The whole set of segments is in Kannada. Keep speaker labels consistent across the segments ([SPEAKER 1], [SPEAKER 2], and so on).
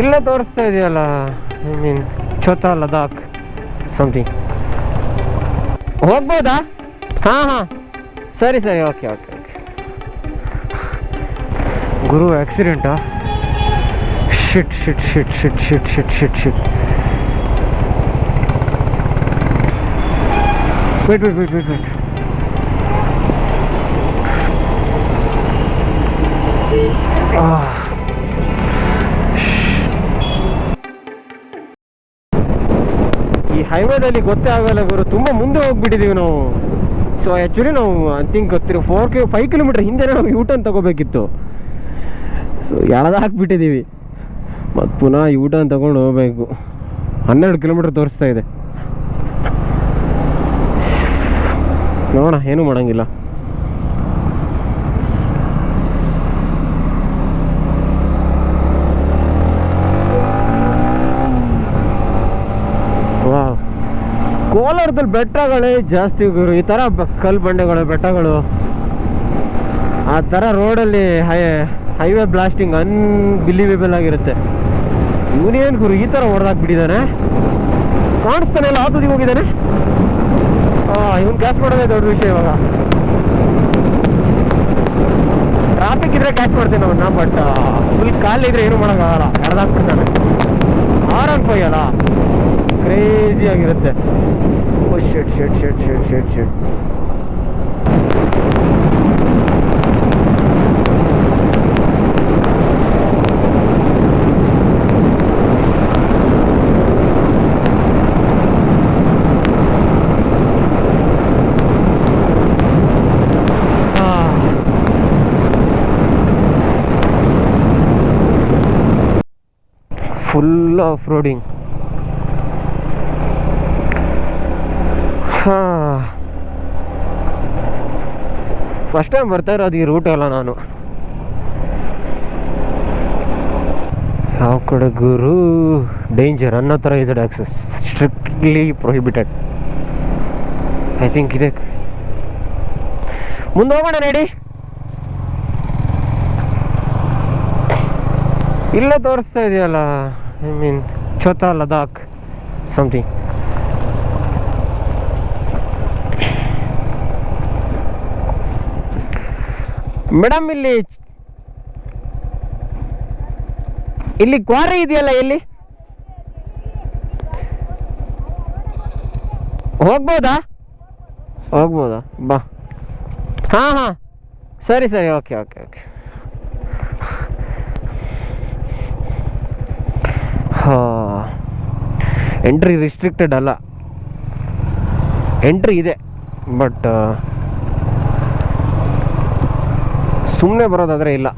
[SPEAKER 1] ಇಲ್ಲೇ ತೋರಿಸ್ತಾ ಇದೆಯಲ್ಲ I mean Chhota Ladakh something ಹೋಗ್ಬೋದಾ? ಹಾಂ ಹಾಂ. ಸರಿ ಸರಿ, ಓಕೆ ಓಕೆ ಓಕೆ. ಗುರು ಆಕ್ಸಿಡೆಂಟಾ shit shit shit shit shit shit shit shit wait wait wait wait wait ಈ ಹೈವೇದಲ್ಲಿ ಗೊತ್ತೇ ಆಗಲ್ಲ ಗುರು. ತುಂಬ ಮುಂದೆ ಹೋಗ್ಬಿಟ್ಟಿದ್ದೀವಿ ನಾವು. ಸೊ ಆ್ಯಕ್ಚುಲಿ ನಾವು ಐ ಥಿಂಕ್ ಗೊತ್ತಿರೋ ಫೋರ್ ಕೆ ಫೈವ್ ಕಿಲೋಮೀಟರ್ ಹಿಂದೆನೇ ನಾವು ಯೂ ಟರ್ನ್ ತಗೋಬೇಕಿತ್ತು. ಸೊ ಎಳ್ದು ಹಾಕ್ಬಿಟ್ಟಿದ್ದೀವಿ ಮತ್ತು ಪುನಃ ಯೂ ಟರ್ನ್ ತಗೊಂಡು ಹೋಗ್ಬೇಕು. ಹನ್ನೆರಡು ಕಿಲೋಮೀಟರ್ ತೋರಿಸ್ತಾ ಇದೆ. ನೋಡೋಣ, ಏನೂ ಮಾಡೋಂಗಿಲ್ಲ. ಕೋಲಾರದಲ್ಲಿ ಬೆಟ್ಟಗಳೇ ಜಾಸ್ತಿ ಗುರು. ಈ ಥರ ಕಲ್ಲು ಬಂಡೆಗಳು ಬೆಟ್ಟಗಳು. ಆ ಥರ ರೋಡಲ್ಲಿ ಹೈ, ಹೈವೇ ಬ್ಲಾಸ್ಟಿಂಗ್ ಅನ್ಬಿಲೀವೇಬಲ್ ಆಗಿರುತ್ತೆ. ಇವನೇನು ಗುರು, ಈ ಥರ ಹೊಡೆದಾಕ್ಬಿಟ್ಟಿದ್ದಾನೆ ಕಾಣಿಸ್ತಾನೆ ಎಲ್ಲ ಆ ಹೋಗಿದ್ದಾನೆ? ಹೋಗಿದ್ದಾನೆ ಇವನು ಕ್ಯಾಚ್ ಮಾಡೋದೇ ದೊಡ್ಡ ವಿಷಯ ಇವಾಗ. ಟ್ರಾಫಿಕ್ ಇದ್ರೆ ಕ್ಯಾಚ್ ಮಾಡ್ತೇನೆ ಅವನ್ನ ಬಟ್ ಫುಲ್ ಕಾಲಿದ್ರೆ ಏನು ಮಾಡೋಕ್ಕಾಗಲ್ಲ ಎಳ್ದಾಕ್ಬಿಡ್ತಾನೆ ಆರ್ ಆನ್ ಫೈ ಅಲ್ಲ? ಕ್ರೇಜಿ ಆಗಿರುತ್ತೆ. shit, shit, shit, shit, shit, shit. full off-roading first time ಬರ್ತಾ ಇರೋದು ಈ ರೂಟ್ ಅಲ್ಲ ನಾನು. ಯಾವ ಕಡೆ ಗುರು? Danger unauthorised access strictly prohibited I think ಇದೆ. ಮುಂದೆ ಹೋಗೋಣ ರೆಡಿ ಇಲ್ಲೇ ತೋರಿಸ್ತಾ ಇದೆಯಲ್ಲ I mean Chota Ladakh something madam ಇಲ್ಲಿ ಇಲ್ಲಿ ಕ್ವಾರಿ ಇದೆಯಲ್ಲ ಇಲ್ಲಿ? ಹೋಗ್ಬೋದಾ? ಹೋಗ್ಬೋದಾ? ಬಾ. ಹಾಂ ಹಾಂ. ಸರಿ ಸರಿ. Okay okay okay. ಹಾಂ. ಎಂಟ್ರಿ ರಿಸ್ಟ್ರಿಕ್ಟೆಡ್ ಅಲ್ಲ. ಎಂಟ್ರಿ ಇದೆ ಬಟ್ ಸುಮ್ಮನೆ ಬರೋದಾದರೆ ಇಲ್ಲ.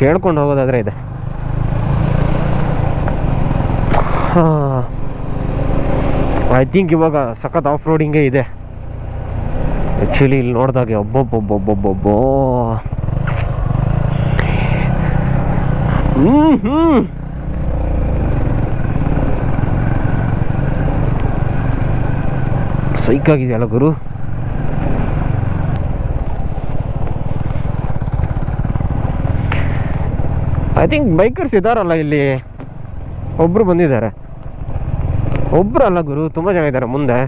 [SPEAKER 1] ಕೇಳ್ಕೊಂಡು ಹೋಗೋದಾದರೆ ಇದೆ. ಐ ಥಿಂಕ್ ಇವಾಗ ಸಖತ್ ಆಫ್ ರೋಡಿಂಗೇ ಇದೆ. ಆ್ಯಕ್ಚುಲಿ ಇಲ್ಲಿ ನೋಡಿದಾಗೆ ಒಬ್ಬೊಬ್ಬೊಬ್ಬೊಬ್ಬೊಬ್ಬೋ. ಹ್ಞೂ ಹ್ಞೂ ಸೈಕ್ ಆಗಿದೆಯಲ್ಲ ಗುರು? ಐ ಥಿಂಕ್ ಬೈಕರ್ಸ್ ಇದ್ದಾರಲ್ಲ ಇಲ್ಲಿ. ಒಬ್ಬರು ಬಂದಿದ್ದಾರೆ. ಒಬ್ಬರು ಅಲ್ಲ ಗುರು, ತುಂಬ ಜನ ಇದ್ದಾರೆ ಮುಂದೆ.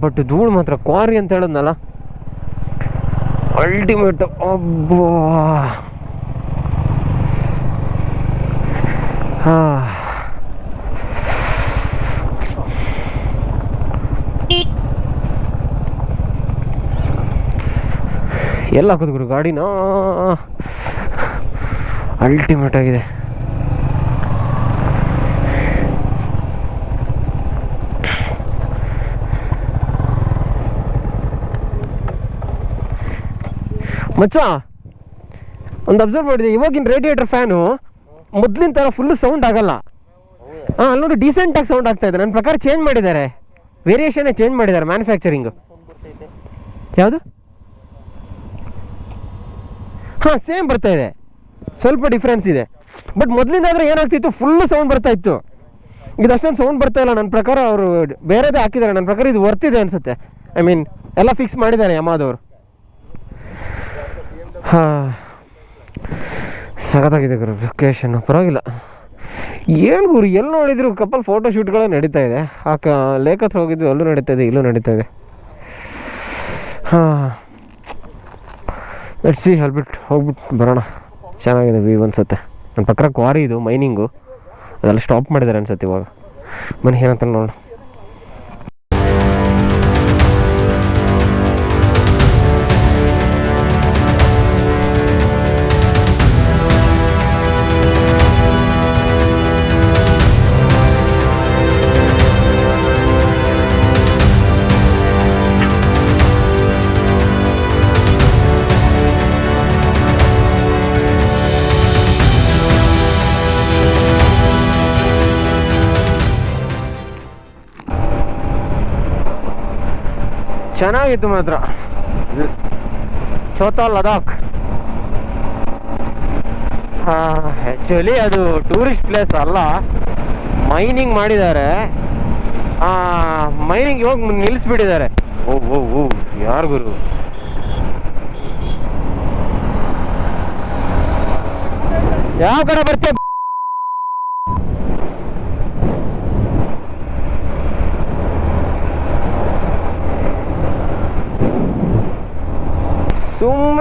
[SPEAKER 1] ಬಟ್ ಧೂಳು ಮಾತ್ರ, ಕ್ವಾರಿ ಅಂತ ಹೇಳಿದ್ನಲ್ಲ. ಅಲ್ಟಿಮೇಟ್ ಅಬ್ಬಾ. ಹಾಂ. ಎಲ್ಲ ಹಾಕೋದು ಗುರು, ಗಾಡಿನ? ಅಲ್ಟಿಮೇಟ್ ಆಗಿದೆ. ಮಚ್ಚ, ಒಂದು ಅಬ್ಸರ್ವ್ ಮಾಡಿದೆ. ಇವಾಗಿನ ರೇಡಿಯೇಟರ್ ಫ್ಯಾನು ಮೊದ್ಲಿನ ಥರ ಫುಲ್ ಸೌಂಡ್ ಆಗಲ್ಲ. ಹಾಂ ನೋಡಿ ಡೀಸೆಂಟಾಗಿ ಸೌಂಡ್ ಆಗ್ತಾ ಇದೆ. ನನ್ನ ಪ್ರಕಾರ ಚೇಂಜ್ ಮಾಡಿದ್ದಾರೆ. ವೇರಿಯೇಷನ್ನೇ ಚೇಂಜ್ ಮಾಡಿದ್ದಾರೆ ಮ್ಯಾನುಫ್ಯಾಕ್ಚರಿಂಗು ಯಾವುದು? ಹಾಂ ಸೇಮ್ ಬರ್ತಾ ಇದೆ? ಸ್ವಲ್ಪ ಡಿಫ್ರೆನ್ಸ್ ಇದೆ. ಬಟ್ ಮೊದಲಿಂದಾದ್ರೆ ಏನಾಗ್ತಿತ್ತು? ಫುಲ್ಲು ಸೌಂಡ್ ಬರ್ತಾ ಇತ್ತು. ಇದು ಅಷ್ಟೊಂದು ಸೌಂಡ್ ಬರ್ತಾ ಇಲ್ಲ. ನನ್ನ ಪ್ರಕಾರ ಅವರು ಬೇರೆದೇ ಹಾಕಿದ್ದಾರೆ. ನನ್ನ ಪ್ರಕಾರ ಇದು ವರ್ತಿದೆ ಅನಿಸುತ್ತೆ. ಐ ಮೀನ್ ಎಲ್ಲ ಫಿಕ್ಸ್ ಮಾಡಿದ್ದಾರೆ ಯಮಾದವರು ಹಾಂ. ಸಖತ್ತಾಗಿದೆ ಗುರು. ಲೊಕೇಶನ್ ಪರವಾಗಿಲ್ಲ. ಏನು ಗುರು? ಎಲ್ಲಿ ನೋಡಿದ್ರು ಕಪಲ್ ಫೋಟೋ ಶೂಟ್ಗಳು ನಡೀತಾ ಇದೆ. ಆ ಕ ಲೇಖತ್ರ ಹೋಗಿದ್ದು ಅಲ್ಲೂ ನಡೀತಾ ಇದೆ, ಇಲ್ಲೂ ನಡೀತಾ ಇದೆ. ಹಾಂ. ಸಿ ಹೇಳ್ಬಿಟ್ಟು ಹೋಗ್ಬಿಟ್ಟು ಬರೋಣ. ಚೆನ್ನಾಗಿದೆ ವ್ಯೂ ಅನ್ಸುತ್ತೆ. ನನ್ನ ಪಕ್ಕ ಕ್ವಾರಿ ಇದು ಮೈನಿಂಗು ಅದೆಲ್ಲ ಸ್ಟಾಪ್ ಮಾಡಿದ್ದಾರೆ ಅನ್ಸುತ್ತೆ ಇವಾಗ. ಮನೆ ಏನಂತ ನೋಡೋಣ. ಚೆನ್ನಾಗಿತ್ತು ಮಾತ್ರ. ಚೋತಾ ಲದಾಖ್ ಆಕ್ಚುಲಿ ಅದು ಟೂರಿಸ್ಟ್ ಪ್ಲೇಸ್ ಅಲ್ಲ. ಮೈನಿಂಗ್ ಮಾಡಿದ್ದಾರೆ. ಮೈನಿಂಗ್ ಇವಾಗ ನಿಲ್ಲಿಸ್ಬಿಟ್ಟಿದ್ದಾರೆ ಓ ಓ ಓ, ಯಾರು ಗುರು? ಯಾವ ಕಡೆ ಬರ್ತೀಯ?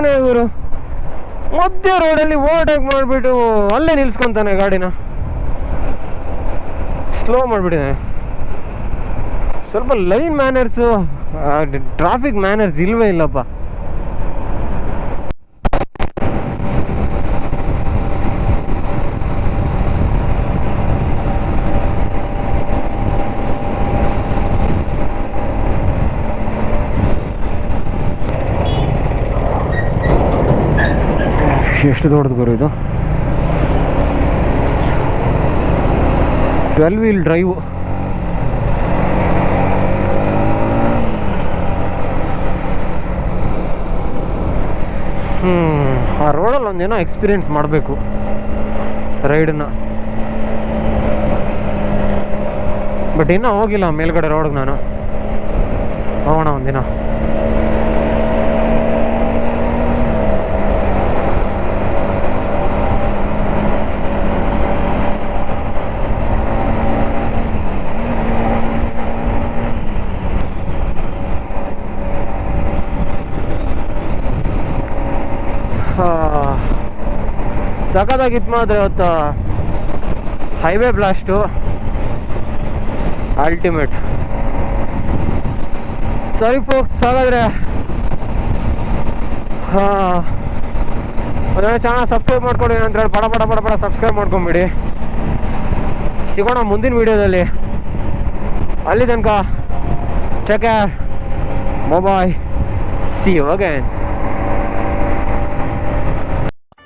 [SPEAKER 1] ಸುಮ್ಮನೆ ಗುರು ಮಧ್ಯ ರೋಡಲ್ಲಿ ಓವರ್ಟೇಕ್ ಮಾಡಿಬಿಟ್ಟು ಅಲ್ಲೇ ನಿಲ್ಸ್ಕೊಂತಾನೆ ಗಾಡಿನ. ಸ್ಲೋ ಮಾಡಿಬಿಟ್ಟಿದ್ದಾನೆ ಸ್ವಲ್ಪ ಲೈನ್ ಮ್ಯಾನರ್ಸು ಟ್ರಾಫಿಕ್ ಮ್ಯಾನರ್ಸ್ ಇಲ್ವೇ ಇಲ್ಲಪ್ಪ. ಎಷ್ಟು ದೊಡ್ಡದು ಗುರು ಇದು? ಟ್ವೆಲ್ ವೀಲ್ ಡ್ರೈವ್ ಹ್ಞೂ ಆ ರೋಡಲ್ಲಿ ಒಂದೇನೋ ಎಕ್ಸ್ಪೀರಿಯೆನ್ಸ್ ಮಾಡಬೇಕು ರೈಡನ್ನ ಬಟ್ ಇನ್ನೂ ಹೋಗಿಲ್ಲ ಮೇಲ್ಗಡೆ ರೋಡ್ಗೆ ನಾನು. ಹೋಗೋಣ ಒಂದಿನ. ಸಖತ್ತಾಗಿತ್ತು ಮಾತ್ರ ಇವತ್ತು ಹೈವೇ ಬ್ಲಾಸ್ಟು ಅಲ್ಟಿಮೇಟ್ ಸರಿ ಫೋಕ್ಸ್ ಹಾಗಾದ್ರೆ, ಹಾಂ ಚೆನ್ನಾಗಿ ಚಾನಲ್ ಸಬ್ಸ್ಕ್ರೈಬ್ ಮಾಡ್ಕೊಡಿ ನಂತರ ಬಡ ಪಡ ಪಡ ಬಡ ಸಬ್ಸ್ಕ್ರೈಬ್ ಮಾಡ್ಕೊಂಬಿಡಿ. ಸಿಗೋಣ ಮುಂದಿನ ವೀಡಿಯೋದಲ್ಲಿ ಅಲ್ಲಿ ತನಕ care mobile see you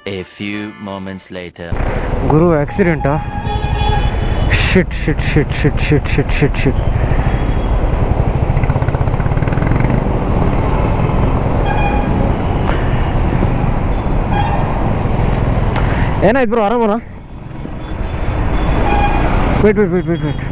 [SPEAKER 2] A few moments later.
[SPEAKER 1] ಗುರು ಆಕ್ಸಿಡೆಂಟಾ shit shit shit shit shit shit shit shit ಏನಾಯ್ತು ಬ್ರೋ ಆರಾಮಲ್ಲ wait wait wait wait wait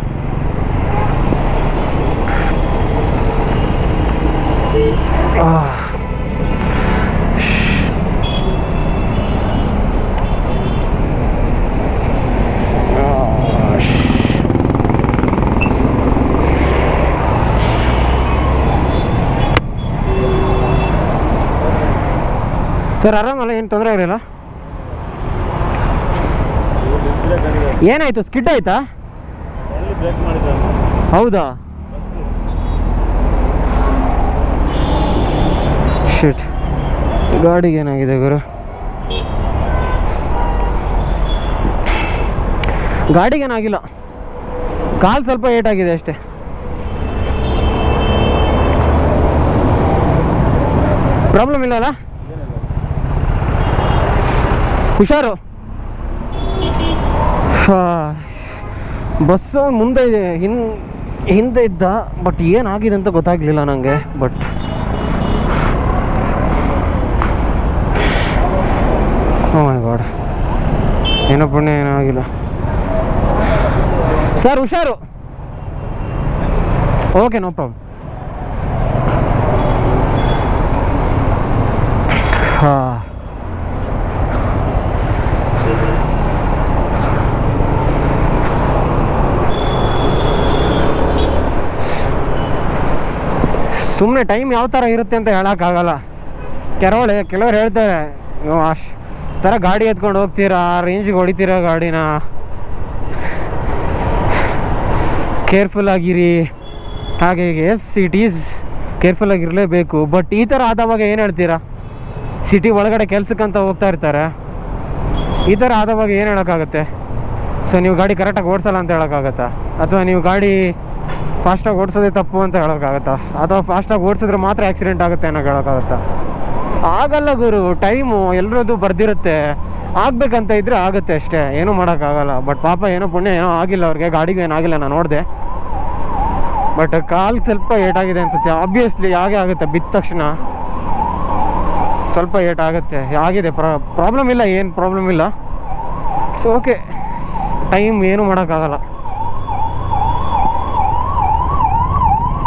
[SPEAKER 1] sir, ಆರಾಮಲ್ಲ? ಏನು ತೊಂದರೆ ಆಗಲಿಲ್ಲ ಏನಾಯ್ತು? ಸ್ಕಿಡ್ ಆಯ್ತಾ? ಹೌದಾ? ಶಿಟ್ ಗಾಡಿಗೆ ಏನಾಗಿದೆ ಗುರು? ಗಾಡಿಗೇನಾಗಿಲ್ಲ ಕಾಲು ಸ್ವಲ್ಪ ಏಟಾಗಿದೆ ಅಷ್ಟೇ. ಪ್ರಾಬ್ಲಮ್ ಇಲ್ಲ ಅಲ್ಲ ಹುಷಾರು. ಬಸ್ ಮುಂದೆ ಹಿನ್, ಹಿಂದೆ ಇದ್ದ, ಬಟ್ ಏನಾಗಿದೆ ಅಂತ ಗೊತ್ತಾಗಲಿಲ್ಲ ನನಗೆ ಬಟ್ ಗಾಡ್. ಏನೋ ಪುಣ್ಯ ಏನೂ ಆಗಿಲ್ಲ. ಸರ್, ಹುಷಾರು. Okay, no problem. ಹಾಂ. ಟೈಮ್ ಯಾವ ಥರ ಇರುತ್ತೆ ಅಂತ ಹೇಳೋಕ್ಕಾಗಲ್ಲ. ಕೆಲವಳೆ ಕೆಲವ್ರು ಹೇಳ್ತಾರೆ ನೀವು ಅಷ್ಟು ಥರ ಗಾಡಿ ಎತ್ಕೊಂಡು ಹೋಗ್ತೀರಾ? ರೇಂಜಿಗೆ ಹೊಡಿತೀರಾ ಗಾಡಿನ? ಕೇರ್ಫುಲ್ ಆಗಿರಿ. ಹಾಗೆ ಹೀಗೆ ಎಸ್ ಇಟ್ ಈಸ್ ಕೇರ್ಫುಲ್ ಆಗಿರಲೇಬೇಕು. ಬಟ್ ಈ ಥರ ಆದವಾಗ ಏನು ಹೇಳ್ತೀರಾ? ಸಿಟಿ ಒಳಗಡೆ ಕೆಲಸಕ್ಕಂತ ಹೋಗ್ತಾ ಇರ್ತಾರೆ. ಈ ಥರ ಆದವಾಗ ಏನು ಹೇಳೋಕ್ಕಾಗತ್ತೆ? ಸೊ ನೀವು ಗಾಡಿ ಕರೆಕ್ಟಾಗಿ ಓಡಿಸಲ್ಲ ಅಂತ ಹೇಳೋಕ್ಕಾಗತ್ತಾ? ಅಥವಾ ನೀವು ಗಾಡಿ ಫಾಸ್ಟಾಗಿ ಓಡಿಸೋದೇ ತಪ್ಪು ಅಂತ ಹೇಳೋಕ್ಕಾಗತ್ತಾ? ಅಥವಾ ಫಾಸ್ಟಾಗಿ ಓಡಿಸಿದ್ರೆ ಮಾತ್ರ ಆಕ್ಸಿಡೆಂಟ್ ಆಗುತ್ತೆ ಅನ್ನೋ ಹೇಳೋಕ್ಕಾಗತ್ತಾ? ಆಗಲ್ಲ ಗುರು ಟೈಮು ಎಲ್ಲರದ್ದು ಬರ್ದಿರುತ್ತೆ. ಆಗಬೇಕಂತ ಇದ್ದರೆ ಆಗುತ್ತೆ ಅಷ್ಟೇ. ಏನೂ ಮಾಡೋಕ್ಕಾಗಲ್ಲ. ಬಟ್ ಪಾಪ ಏನೋ ಪುಣ್ಯ ಏನೋ ಆಗಿಲ್ಲ ಅವ್ರಿಗೆ. ಗಾಡಿಗೆ ಏನಾಗಿಲ್ಲ ನಾನು ನೋಡಿದೆ. ಬಟ್ ಕಾಲು ಸ್ವಲ್ಪ ಏಟಾಗಿದೆ ಅನ್ಸುತ್ತೆ. ಆಬ್ವಿಯಸ್ಲಿ ಹಾಗೆ ಆಗುತ್ತೆ, ಬಿದ್ದ ತಕ್ಷಣ. ಸ್ವಲ್ಪ ಏಟ್ ಆಗುತ್ತೆ. ಆಗಿದೆ ಪ್ರಾಬ್ಲಮ್ ಇಲ್ಲ, ಏನು ಪ್ರಾಬ್ಲಮ್ ಇಲ್ಲ. ಸೊ ಓಕೆ ಟೈಮ್ ಏನೂ ಮಾಡೋಕ್ಕಾಗಲ್ಲ.